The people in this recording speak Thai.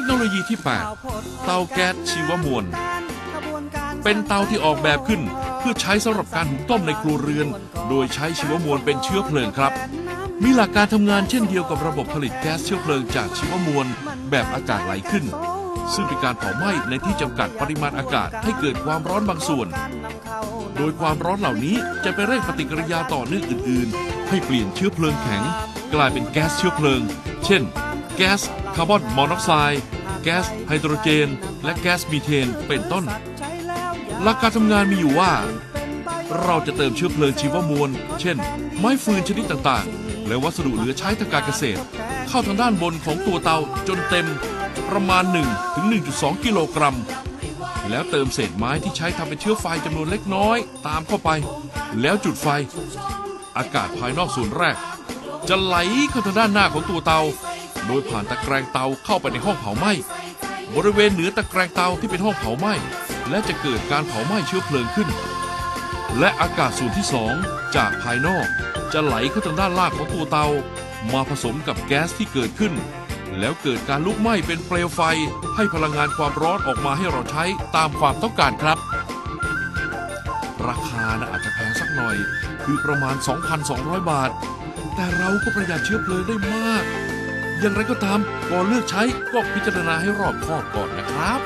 คโนโลยีที่ 8 เตาแก๊สชีวมวล เป็นเตาที่ออกแบบขึ้น เพื่อใช้สำหรับการหุงต้มในครัวเรือน โดยใช้ชีวมวลเป็นเชื้อเพลิงครับ มีหลักการทำงานเช่นเดียวกับระบบผลิตแก๊สเชื้อเพลิงจากชีวมวล แบบอากาศไหลขึ้น ซึ่งเป็นการเผาไหม้ในที่จำกัดปริมาณอากาศให้เกิดความร้อนบางส่วน โดยความร้อนเหล่านี้จะไปเร่งปฏิกิริยาต่อเนื่องอื่น ๆ ให้เปลี่ยนเชื้อเพลิงแข็ง กลายเป็นแก๊สเชื้อเพลิง เช่น แก๊สคาร์บอนมอนอกไซด์แก๊สไฮโดรเจน และแก๊สมีเทนเป็นต้น หลักการทำงานมีอยู่ว่า เราจะเติมเชื้อเพลิงชีวมวล เช่น ไม้ฟืนชนิดต่างๆ และวัสดุเหลือใช้ทางการเกษตร เข้าทางด้านบนของตัวเตาจนเต็มประมาณ 1 ถึง 1.2 กิโลกรัม แล้วเติมเศษไม้ที่ใช้ทำเป็นเชื้อไฟจำนวนเล็กน้อย ตามเข้าไป แล้วจุดไฟ อากาศภายนอกส่วนแรก จะไหลเข้าทางด้านหน้าของตัวเตา โดยผ่านตะแกรงเตาเข้าไปในห้องเผาไหม้บริเวณเหนือตะแกรงเตาที่เป็นห้องเผาไหม้และจะเกิดการเผาไหม้เชื้อเพลิงขึ้น และอากาศส่วนที่สองจากภายนอกจะไหลเข้าทางด้านล่างของตัวเตา มาผสมกับแก๊สที่เกิดขึ้น แล้วเกิดการลุกไหม้เป็นเปลวไฟ ให้พลังงานความร้อนออกมาให้เราใช้ตามความต้องการครับ ราคานะอาจจะแพงสักหน่อย คือประมาณ 2,200 บาท แต่เราก็ประหยัดเชื้อเพลิงได้มาก อย่างไรก็ตามก่อนเลือกใช้ก็พิจารณาให้รอบคอบก่อนนะครับ